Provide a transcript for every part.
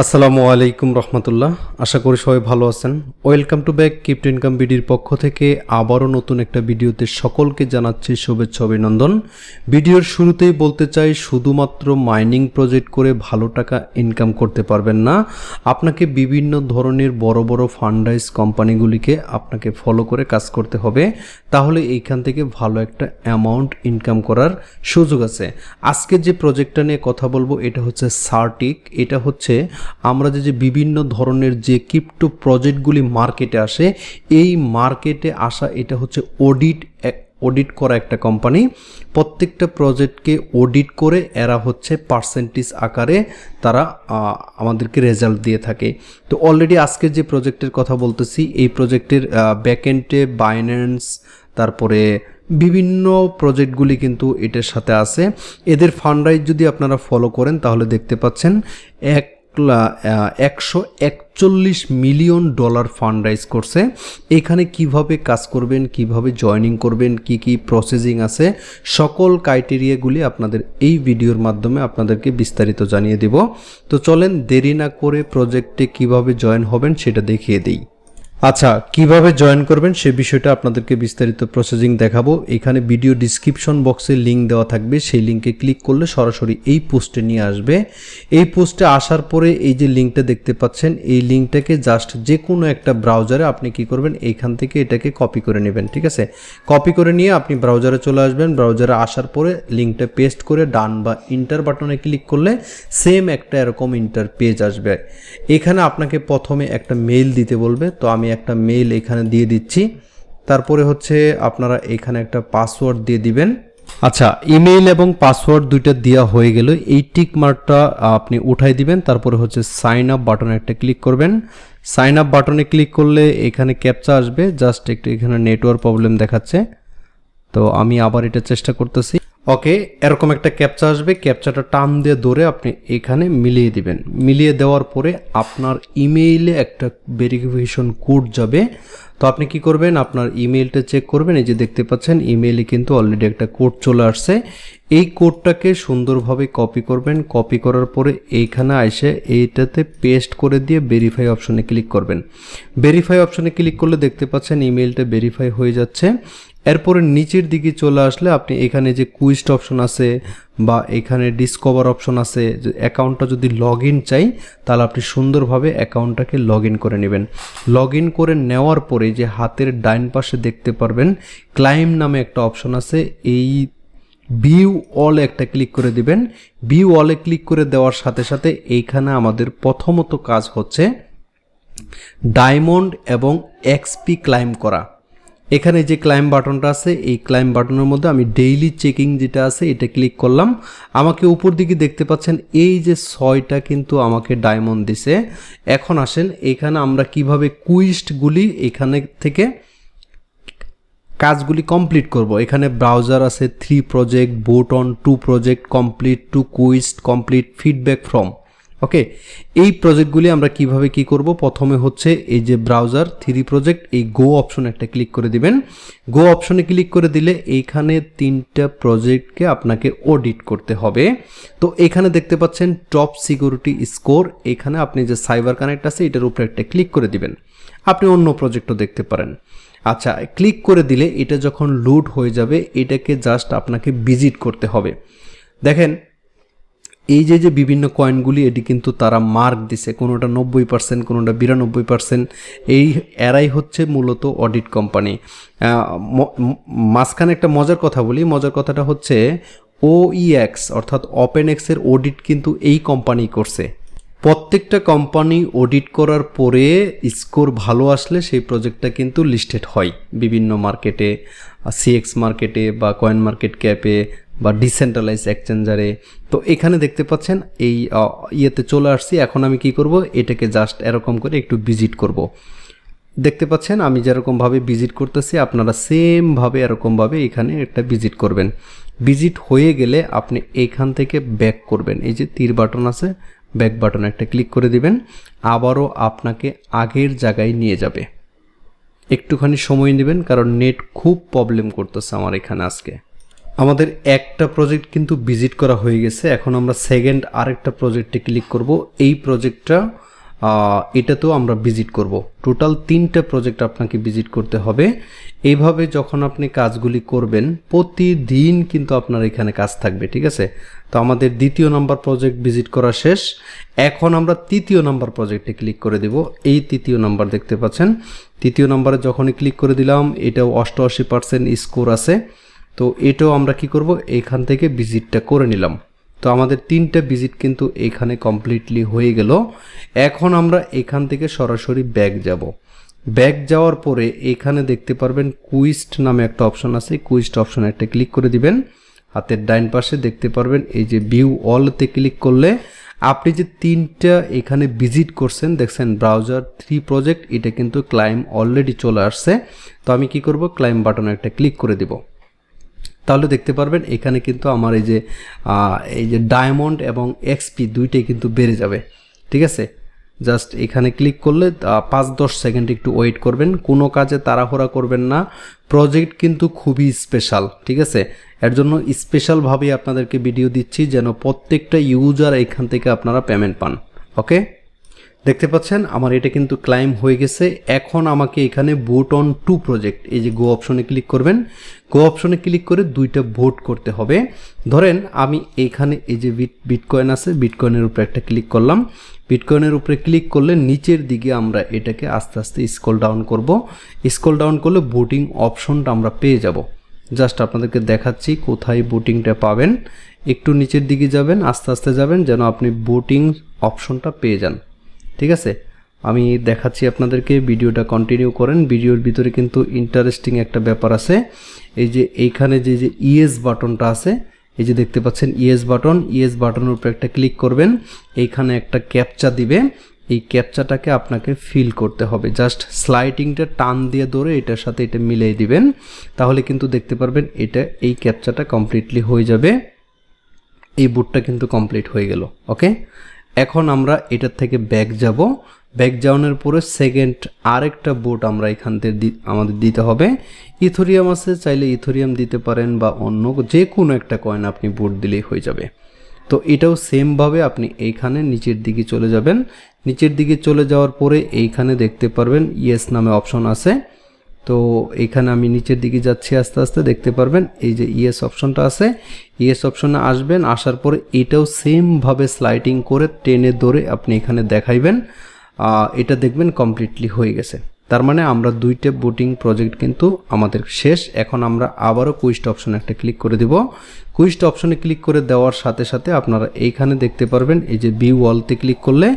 আসসালামু আলাইকুম রহমতুল্লাহ। আশা করি সবাই ভালো আছেন। Welcome to back kept income বিডির পক্ষ থেকে আবারও নতুন একটা ভিডিওতে সকলকে জানাচ্ছি শুভেচ্ছা, অভিনন্দন। ভিডিওর শুরুতেই বলতে চাই, শুধুমাত্র মাইনিং প্রজেক্ট করে ভালো টাকা ইনকাম করতে পারবেন না। আপনাকে বিভিন্ন ধরনের বড় বড় ফান্ডাইজ কোম্পানিগুলিকে আপনাকে ফলো করে কাজ করতে হবে। তাহলে এইখান থেকে ভালো একটা অ্যামাউন্ট ইনকাম করার সুযোগ আছে। আজকে যে প্রজেক্টটা নিয়ে কথা বলব, এটা হচ্ছে সার্টিক। এটা হচ্ছে আমরা যে যে বিভিন্ন ধরনের যে ক্রিপ্টো প্রজেক্টগুলি মার্কেটে আসে, এই মার্কেটে আসা এটা হচ্ছে অডিট অডিট করা একটা কোম্পানি প্রত্যেকটা প্রজেক্টকে অডিট করে এরা হচ্ছে পার্সেন্টেজ আকারে তারা আমাদেরকে রেজাল্ট দিয়ে থাকে। তো অলরেডি আজকে যে প্রজেক্টের কথা বলতেছি, এই প্রজেক্টের ব্যাকএন্ডে বাইন্যান্স তারপরে বিভিন্ন প্রজেক্টগুলি কিন্তু এটার সাথে আছে। এদের ফান্ডরাইজ যদি আপনারা ফলো করেন, তাহলে দেখতে পাচ্ছেন, এক একশো একচল্লিশ মিলিয়ন ডলার ফান্ড রাইজ করছে। এখানে কীভাবে কাজ করবেন, কীভাবে জয়নিং করবেন, কি কি প্রসেসিং আছে, সকল ক্রাইটেরিয়াগুলি আপনাদের এই ভিডিওর মাধ্যমে আপনাদেরকে বিস্তারিত জানিয়ে দেব। তো চলেন দেরি না করে প্রজেক্টে কীভাবে জয়েন হবেন সেটা দেখিয়ে দিই। আচ্ছা কীভাবে জয়েন করবেন সে বিষয়টা আপনাদেরকে বিস্তারিত প্রসেসিং দেখাবো। এখানে ভিডিও ডিসক্রিপশন বক্সে লিঙ্ক দেওয়া থাকবে। সেই লিঙ্কে ক্লিক করলে সরাসরি এই পোস্টে নিয়ে আসবে। এই পোস্টে আসার পরে এই যে লিঙ্কটা দেখতে পাচ্ছেন, এই লিঙ্কটাকে জাস্ট যে কোনো একটা ব্রাউজারে আপনি কি করবেন এইখান থেকে এটাকে কপি করে নেবেন, ঠিক আছে? কপি করে নিয়ে আপনি ব্রাউজারে চলে আসবেন। ব্রাউজারে আসার পরে লিঙ্কটা পেস্ট করে ডান বা ইন্টার বাটনে ক্লিক করলে সেম একটা এরকম ইন্টার পেজ আসবে। এখানে আপনাকে প্রথমে একটা মেইল দিতে বলবে। তো আমি একটা মেইল এখানে দিয়ে দিচ্ছি। তারপরে হচ্ছে আপনারা এখানে একটা পাসওয়ার্ড দিয়ে দিবেন। আচ্ছা ইমেইল এবং পাসওয়ার্ড দুইটা দেওয়া হয়ে গেল। এই টিক মার্কটা আপনি উঠাই দিবেন। তারপরে হচ্ছে সাইন আপ বাটনে একটা ক্লিক করবেন। সাইন আপ বাটনে ক্লিক করলে এখানে ক্যাপচা আসবে। জাস্ট একটু এখানে নেটওয়ার্ক প্রবলেম দেখাচ্ছে। তো আমি আবার এটা চেষ্টা করতেছি। ওকে এরকম একটা ক্যাপচা আসবে। ক্যাপচাটা টান দিয়ে ধরে আপনি এখানে মিলিয়ে দিবেন। মিলিয়ে দেওয়ার পরে আপনার ইমেইলে একটা ভেরিফিকেশন কোড যাবে। তো আপনি কি করবেন? আপনার ইমেইলটা চেক করবেন। এই যে দেখতে পাচ্ছেন ইমেইলে কিন্তু অলরেডি একটা কোড চলে আসছে। এই কোডটাকে সুন্দরভাবে কপি করবেন। কপি করার পরে এইখানে এসে এইটাতে পেস্ট করে দিয়ে ভেরিফাই অপশনে ক্লিক করবেন। ভেরিফাই অপশনে ক্লিক করলে দেখতে পাচ্ছেন ইমেইলটা ভেরিফাই হয়ে যাচ্ছে। এরপরে নিচের দিকে চলে আসলে আপনি এখানে যে কুইস্ট অপশন আছে বা এখানে ডিসকভার অপশন আছে অ্যাকাউন্টটা যদি লগ ইন চাই, তাহলে আপনি সুন্দরভাবে অ্যাকাউন্টটাকে লগ ইন করে নেবেন। লগ ইন করে নেওয়ার পরে যে হাতের ডাইন পাশে দেখতে পারবেন ক্লাইম নামে একটা অপশন আছে, এই ভিউ অল একটা ক্লিক করে দিবেন। ভিউ অলে ক্লিক করে দেওয়ার সাথে সাথে এইখানে আমাদের প্রথমত কাজ হচ্ছে ডায়মন্ড এবং এক্সপি ক্লাইম করা। এখানে যে ক্লাইম বাটনটা আছে, এই ক্লাইম বাটনের মধ্যে আমি ডেইলি চেকিং যেটা আছে, এটা ক্লিক করলাম। আমাকে উপর দিকে দেখতে পাচ্ছেন, এই যে ছয়টা কিন্তু আমাকে ডায়মন্ড দিছে। এখন আসেন, এখানে আমরা কীভাবে কুইস্টগুলি এখানে থেকে কাজগুলি কমপ্লিট করব। এখানে ব্রাউজার আছে three project boat on to project complete to quest complete feedback from okay এই প্রজেক্টগুলি আমরা কীভাবে কি করব? প্রথমে হচ্ছে এই যে ব্রাউজার থ্রি প্রজেক্ট এই গো অপশন একটা ক্লিক করে দিবেন। গো অপশনে ক্লিক করে দিলে এইখানে তিনটা প্রজেক্টকে আপনাকে অডিট করতে হবে। তো এখানে দেখতে পাচ্ছেন টপ সিকিউরিটি স্কোর এখানে আপনি যে সাইবার কানেক্ট আছে, এটার উপরে একটা ক্লিক করে দিবেন। আপনি অন্য প্রজেক্টও দেখতে পারেন। আচ্ছা ক্লিক করে দিলে এটা যখন লোড হয়ে যাবে, এটাকে জাস্ট আপনাকে ভিজিট করতে হবে। দেখেন এই যে যে বিভিন্ন কয়েনগুলি এটি কিন্তু তারা মার্ক দিছে। কোনোটা নব্বই পার্সেন্ট কোনোটা বিরানব্বই পার্সেন্ট এই এরাই হচ্ছে মূলত অডিট কোম্পানি মাঝখানে একটা মজার কথা বলি। মজার কথাটা হচ্ছে ওইএক্স অর্থাৎ ওপেন এক্সের অডিট কিন্তু এই কোম্পানি করছে। প্রত্যেকটা কোম্পানি অডিট করার পরে স্কোর ভালো আসলে সেই প্রজেক্টটা কিন্তু লিস্টেড হয়। বিভিন্ন মার্কেটে সিএক্স মার্কেটে বা কয়েন মার্কেট ক্যাপে বা ডিসেন্ট্রালাইজ এক্সচেঞ্জারে তো এখানে দেখতে পাচ্ছেন, এই ইয়েতে চলে আসছি। এখন আমি কি করব? এটাকে জাস্ট এরকম করে একটু ভিজিট করব। দেখতে পাচ্ছেন, আমি যেরকমভাবে ভিজিট করতেছি, আপনারা সেমভাবে এরকমভাবে এখানে একটা ভিজিট করবেন। ভিজিট হয়ে গেলে আপনি এইখান থেকে ব্যাক করবেন। এই যে তীর বাটন আছে ব্যাক বাটন একটা ক্লিক করে দিবেন। আবারও আপনাকে আগের জায়গায় নিয়ে যাবে। একটুখানি সময় নেবেন, কারণ নেট খুব প্রবলেম করতেছে আমার এখানে আজকে। আমাদের একটা প্রজেক্ট কিন্তু ভিজিট করা হয়ে গেছে। এখন আমরা সেকেন্ড আরেকটা প্রজেক্টে ক্লিক করব। এই প্রজেক্টটা এটাতেও আমরা ভিজিট করব। টোটাল তিনটা প্রজেক্ট আপনাকে ভিজিট করতে হবে। এইভাবে যখন আপনি কাজগুলি করবেন, প্রতিদিন কিন্তু আপনার এখানে কাজ থাকবে, ঠিক আছে? তো আমাদের দ্বিতীয় নাম্বার প্রজেক্ট ভিজিট করা শেষ। এখন আমরা তৃতীয় নাম্বার প্রজেক্টে ক্লিক করে দেব। এই তৃতীয় নাম্বার দেখতে পাচ্ছেন। তৃতীয় নাম্বারে যখনই ক্লিক করে দিলাম, এটাও অষ্টআশি পার্সেন্ট স্কোর আছে। তো এটাও আমরা কি করব? এখান থেকে ভিজিটটা করে নিলাম। তো আমাদের তিনটা ভিজিট কিন্তু এখানে কমপ্লিটলি হয়ে গেল। এখন আমরা এখান থেকে সরাসরি ব্যাগ যাব। ব্যাক যাওয়ার পরে এখানে দেখতে পারবেন কুইস্ট নামে একটা অপশন আছে। কুইস্ট অপশনে একটা ক্লিক করে দিবেন। হাতের ডাইন পাশে দেখতে পারবেন এই যে ভিউ অলতে ক্লিক করলে আপনি যে তিনটা এখানে ভিজিট করছেন, দেখছেন ব্রাউজার থ্রি প্রজেক্ট, এটা কিন্তু ক্লাইম অলরেডি চলে আসছে। তো আমি কি করব? ক্লাইম বাটনে একটা ক্লিক করে দিব। তাহলে দেখতে পারবেন এখানে কিন্তু আমার এই যে এই যে ডায়মন্ড এবং এক্সপি দুইটাই কিন্তু বেড়ে যাবে। ঠিক আছে? জাস্ট এখানে ক্লিক করলে পাঁচ দশ সেকেন্ড একটু ওয়েট করবেন। কোনো কাজে তাড়াহুড়া করবেন না। প্রজেক্ট কিন্তু খুবই স্পেশাল ঠিক আছে? এর জন্য স্পেশালভাবেই আপনাদেরকে ভিডিও দিচ্ছি যেন প্রত্যেকটা ইউজার এখান থেকে আপনারা পেমেন্ট পান। ওকে দেখতে পাচ্ছেন? আমার এটা কিন্তু ক্লাইম হয়ে গেছে। এখন আমাকে এখানে ভোট অন টু প্রজেক্ট এই যে গো অপশনে ক্লিক করবেন। গো অপশনে ক্লিক করে দুইটা ভোট করতে হবে। ধরেন, আমি এখানে এই যে বিট বিটকয়েন আছে বিটকয়েনের উপরে একটা ক্লিক করলাম। বিটকয়েনের উপরে ক্লিক করলে নিচের দিকে আমরা এটাকে আস্তে আস্তে স্কল ডাউন করব। স্কল ডাউন করলে ভোটিং অপশনটা আমরা পেয়ে যাব। জাস্ট আপনাদেরকে দেখাচ্ছি কোথায় বোটিংটা পাবেন। একটু নিচের দিকে যাবেন, আস্তে আস্তে যাবেন, যেন আপনি বোটিং অপশনটা পেয়ে যান। ঠিক আছে? আমি দেখাচ্ছি আপনাদেরকে, ভিডিওটা কন্টিনিউ করেন। ভিডিওর ভিতরে কিন্তু ইন্টারেস্টিং একটা ব্যাপার আছে। এই যে এইখানে যে যে ইএস বাটনটা আছে, এই যে দেখতে পাচ্ছেন ইএস বাটন ইএস বাটনের উপর একটা ক্লিক করবেন। এইখানে একটা ক্যাপচা দিবে। এই ক্যাপচাটাকে আপনাকে ফিল করতে হবে। জাস্ট স্লাইডিংটা টান দিয়ে ধরে এটার সাথে এটা মিলিয়ে দিবেন। তাহলে কিন্তু দেখতে পারবেন এটা, এই ক্যাপচাটা কমপ্লিটলি হয়ে যাবে। এই বুটটা কিন্তু কমপ্লিট হয়ে গেল। ওকে এখন আমরা এটার থেকে ব্যাক যাব। ব্যাক যাওয়ানোর পরে সেকেন্ড আরেকটা বোট আমরা এখান থেকে আমাদের দিতে হবে। ইথোরিয়াম আছে, চাইলে ইথোরিয়াম দিতে পারেন বা অন্য যে কোনো একটা কয়েন আপনি বোট দিলেই হয়ে যাবে। তো এটাও সেমভাবে আপনি এইখানে নিচের দিকে চলে যাবেন। নিচের দিকে চলে যাওয়ার পরে এইখানে দেখতে পারবেন ইয়েস নামে অপশন আছে। তো এখানে আমি নিচের দিকে যাচ্ছি আস্তে আস্তে, দেখতে পারবেন এই যে ইএস অপশনটা আছে। ইএস অপশনে আসবেন, আসার পরে এটাও সেমভাবে স্লাইডিং করে টেনে ধরে আপনি এখানে দেখাইবেন। এটা দেখবেন কমপ্লিটলি হয়ে গেছে। তার মানে আমরা দুইটা বুটিং প্রজেক্ট কিন্তু আমাদের শেষ। এখন আমরা আবারও কুইস্ট অপশনে একটা ক্লিক করে দিব। কুইস্ট অপশনে ক্লিক করে দেওয়ার সাথে সাথে আপনারা এইখানে দেখতে পারবেন, এই যে বি ওয়ালতে ক্লিক করলে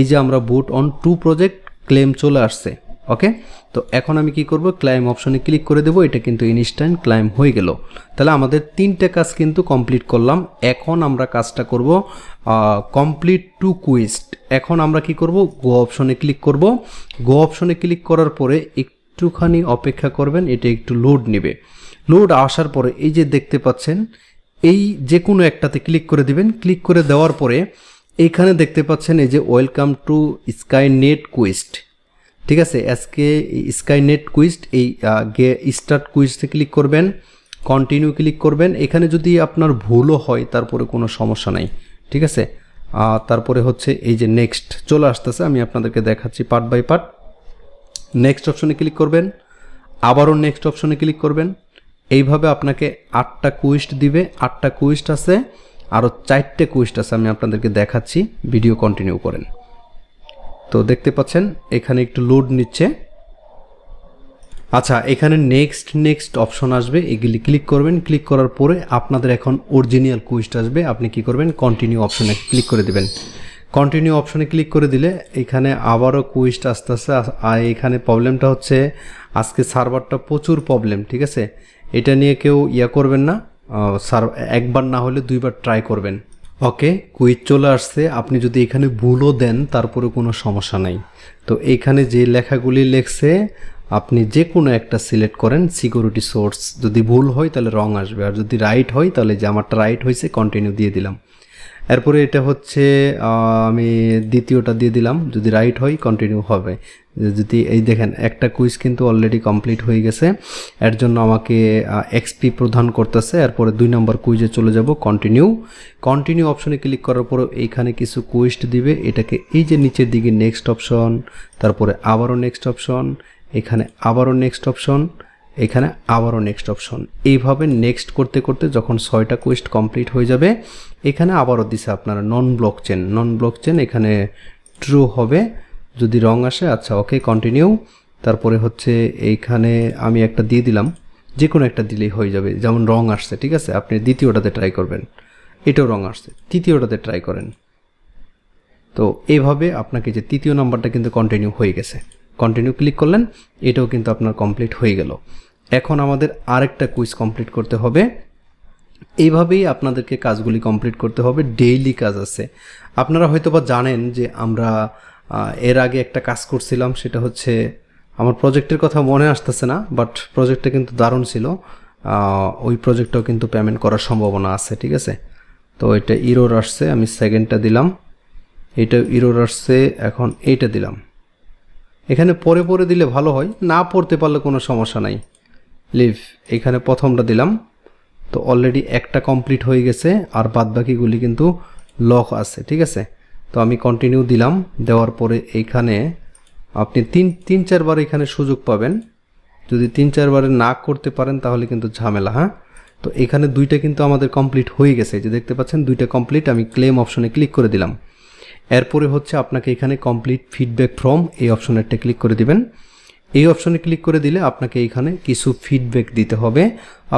এই যে আমরা boot on to project claim চলে আসছে। ওকে তো এখন আমি কি করব? ক্লাইম অপশনে ক্লিক করে দেবো। এটা কিন্তু ইনস্ট্যান্ট ক্লাইম হয়ে গেল। তাহলে আমাদের তিনটে কাজ কিন্তু কমপ্লিট করলাম। এখন আমরা কাজটা করব কমপ্লিট টু কুইস্ট এখন আমরা কি করব? গো অপশনে ক্লিক করব। গো অপশনে ক্লিক করার পরে একটুখানি অপেক্ষা করবেন, এটা একটু লোড নেবে। লোড আসার পরে এই যে দেখতে পাচ্ছেন, এই যে কোনো একটাতে ক্লিক করে দিবেন। ক্লিক করে দেওয়ার পরে এইখানে দেখতে পাচ্ছেন এই যে welcome to sky net quest ঠিক আছে আজকে স্কাই নেট কুইস্ট এই স্টার্ট কুইজতে ক্লিক করবেন কন্টিনিউ ক্লিক করবেন। এখানে যদি আপনার ভুলও হয়, তারপরে কোনো সমস্যা নাই, ঠিক আছে? তারপরে হচ্ছে এই যে নেক্সট চলে আসতেছে, আমি আপনাদেরকে দেখাচ্ছি পার্ট বাই পার্ট নেক্সট অপশনে ক্লিক করবেন, আবারও নেক্সট অপশনে ক্লিক করবেন। এইভাবে আপনাকে আটটা কুইস্ট দিবে, আটটা কুইস্ট আছে, আরও চারটে কুইস্ট আছে, আমি আপনাদেরকে দেখাচ্ছি ভিডিও কন্টিনিউ করেন। তো দেখতে পাচ্ছেন, এখানে একটু লোড নিচ্ছে। আচ্ছা এখানে নেক্সট নেক্সট অপশন আসবে, এগুলি ক্লিক করবেন। ক্লিক করার পরে আপনাদের এখন অরিজিনাল কুইস্ট আসবে। আপনি কি করবেন? কন্টিনিউ অপশনে ক্লিক করে দেবেন। কন্টিনিউ অপশনে ক্লিক করে দিলে এখানে আবারও কুইস্ট আস্তে আস্তে এখানে প্রবলেমটা হচ্ছে, আজকে সার্ভারটা প্রচুর প্রবলেম ঠিক আছে? এটা নিয়ে কেউ ইয়া করবেন না। সার একবার না হলে দুইবার ট্রাই করবেন। ওকে, কুইজ চলে আসছে, আপনি যদি এখানে ভুলও দেন, তারপরে কোনো সমস্যা নাই। তো এখানে যে লেখাগুলি লেখছে, আপনি যে কোনো একটা সিলেক্ট করেন, সিকিউরিটি সোর্স যদি ভুল হয় তাহলে রং আসবে, আর যদি রাইট হয় তাহলে যে আমারটা রাইট হয়েছে কন্টিনিউ দিয়ে দিলাম। এরপরে এটা হচ্ছে আমি দ্বিতীয়টা দিয়ে দিলাম। যদি রাইট হয় কন্টিনিউ হবে। যদি এই দেখেন, একটা কুইজ কিন্তু অলরেডি কমপ্লিট হয়ে গেছে। এর জন্য আমাকে এক্সপি প্রদান করতেছে। এরপরে দুই নম্বর কুইজে চলে যাব কন্টিনিউ কন্টিনিউ অপশনে ক্লিক করার পরে এইখানে কিছু কুইস্ট দিবে। এটাকে এই যে নিচের দিকে নেক্সট অপশন তারপরে আবারও নেক্সট অপশন এখানে আবারও নেক্সট অপশন এখানে আবারও নেক্সট অপশন এইভাবে নেক্সট করতে করতে যখন ছয়টা কোয়েস্ট কমপ্লিট হয়ে যাবে এখানে আবারও দিছে আপনারা non block chain non block chain এখানে ট্রু হবে, যদি রং আসে আচ্ছা ওকে কন্টিনিউ তারপরে হচ্ছে এইখানে আমি একটা দিয়ে দিলাম যে কোনো একটা দিলেই হয়ে যাবে, যেমন রং আসছে, ঠিক আছে? আপনি দ্বিতীয়টাতে ট্রাই করবেন, এটাও রং আসছে, তৃতীয়টাতে ট্রাই করেন। তো এইভাবে আপনাকে যে তৃতীয় নাম্বারটা কিন্তু কন্টিনিউ হয়ে গেছে। কন্টিনিউ ক্লিক করলেন, এটাও কিন্তু আপনার কমপ্লিট হয়ে গেল। এখন আমাদের আরেকটা কুইজ কমপ্লিট করতে হবে। এইভাবেই আপনাদেরকে কাজগুলি কমপ্লিট করতে হবে ডেইলি কাজ আছে। আপনারা হয়তো বা জানেন যে আমরা এর আগে একটা কাজ করছিলাম, সেটা হচ্ছে, আমার প্রজেক্টের কথা মনে আসতেছে না বাট প্রজেক্টটা কিন্তু দারুণ ছিল। ওই প্রজেক্টটাও কিন্তু পেমেন্ট করার সম্ভাবনা আছে, ঠিক আছে? তো এটা ইরোর আসছে, আমি সেকেন্ডটা দিলাম। এটা ইরোর আসছে, এখন এইটা দিলাম। এখানে পরে পরে দিলে ভালো হয়, না পড়তে পারলে কোনো সমস্যা নাই। লিভ এখানে প্রথমটা দিলাম। তো অলরেডি একটা কমপ্লিট হয়ে গেছে, আর বাদবাকিগুলি কিন্তু লক আছে, ঠিক আছে? তো আমি কন্টিনিউ দিলাম, দেওয়ার পরে এইখানে আপনি তিন তিন চারবার এখানে সুযোগ পাবেন। যদি তিন চারবারে না করতে পারেন, তাহলে কিন্তু ঝামেলা হ্যাঁ? তো এখানে দুইটা কিন্তু আমাদের কমপ্লিট হয়ে গেছে যে দেখতে পাচ্ছেন, দুইটা কমপ্লিট আমি ক্লেম অপশনে ক্লিক করে দিলাম। এরপরে হচ্ছে আপনাকে এখানে কমপ্লিট ফিডব্যাক ফ্রম এই অপশনেরটা ক্লিক করে দিবেন। এই অপশনে ক্লিক করে দিলে আপনাকে এখানে কিছু ফিডব্যাক দিতে হবে।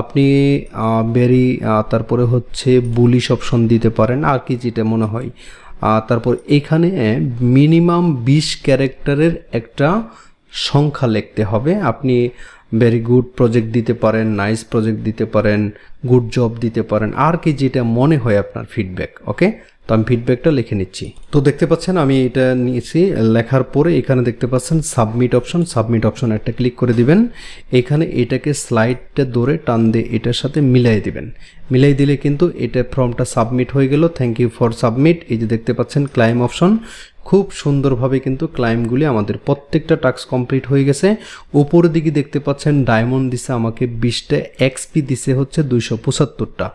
আপনি ভেরি তারপরে হচ্ছে বুলিশ অপশন দিতে পারেন, আর কি যেটা মনে হয়। তারপর এখানে মিনিমাম বিশ ক্যারেক্টারের একটা সংখ্যা লিখতে হবে। আপনি ভেরি গুড প্রজেক্ট দিতে পারেন নাইস প্রজেক্ট দিতে পারেন গুড জব দিতে পারেন, আর কি যেটা মনে হয় আপনার ফিডব্যাক ওকে তো আমি ফিডব্যাকটা লিখে নিচ্ছি। তো দেখতে পাচ্ছেন, আমি এটা নিয়েছি। লেখার পরে এখানে দেখতে পাচ্ছেন সাবমিট অপশন সাবমিট অপশন একটা ক্লিক করে দিবেন। এখানে এটাকে স্লাইডটা ধরে টান দিয়ে এটার সাথে মিলাই দিবেন। মিলাই দিলে কিন্তু এটা ফর্মটা সাবমিট হয়ে গেল। থ্যাংক ইউ ফর সাবমিট এই যে দেখতে পাচ্ছেন ক্লাইম অপশন খুব সুন্দরভাবে কিন্তু ক্লাইমগুলি আমাদের প্রত্যেকটা টাস্ক কমপ্লিট হয়ে গেছে। উপরের দিকে দেখতে পাচ্ছেন ডায়মন্ড দিছে আমাকে বিশটা এক্সপি দিছে হচ্ছে দুইশো পঁচাত্তরটা।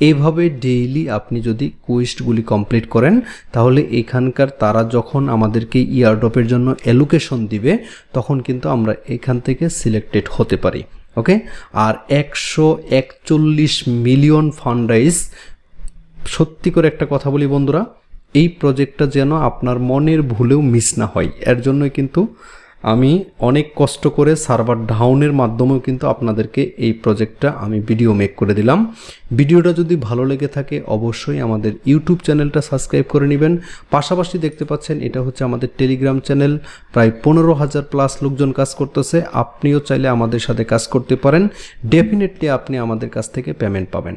এইভাবে ডেইলি আপনি যদি কুইস্টগুলি কমপ্লিট করেন, তাহলে এখানকার তারা যখন আমাদেরকে ইয়ারড্রপের জন্য অ্যালোকেশন দিবে, তখন কিন্তু আমরা এখান থেকে সিলেক্টেড হতে পারি, ওকে? আর একশো একচল্লিশ মিলিয়ন ফান্ড রাইজ সত্যি করে একটা কথা বলি বন্ধুরা এই প্রজেক্টটা যেন আপনার মনের ভুলেও মিস না হয়। এর জন্যই কিন্তু আমি অনেক কষ্ট করে সার্ভার ডাউনের মাধ্যমেও কিন্তু আপনাদেরকে এই প্রজেক্টটা আমি ভিডিও মেক করে দিলাম। ভিডিওটা যদি ভালো লেগে থাকে, অবশ্যই আমাদের ইউটিউব চ্যানেলটা সাবস্ক্রাইব করে নেবেন। পাশাপাশি দেখতে পাচ্ছেন, এটা হচ্ছে আমাদের টেলিগ্রাম চ্যানেল প্রায় পনেরো হাজার প্লাস লোকজন কাজ করতেছে। আপনিও চাইলে আমাদের সাথে কাজ করতে পারেন। ডেফিনেটলি আপনি আমাদের কাছ থেকে পেমেন্ট পাবেন।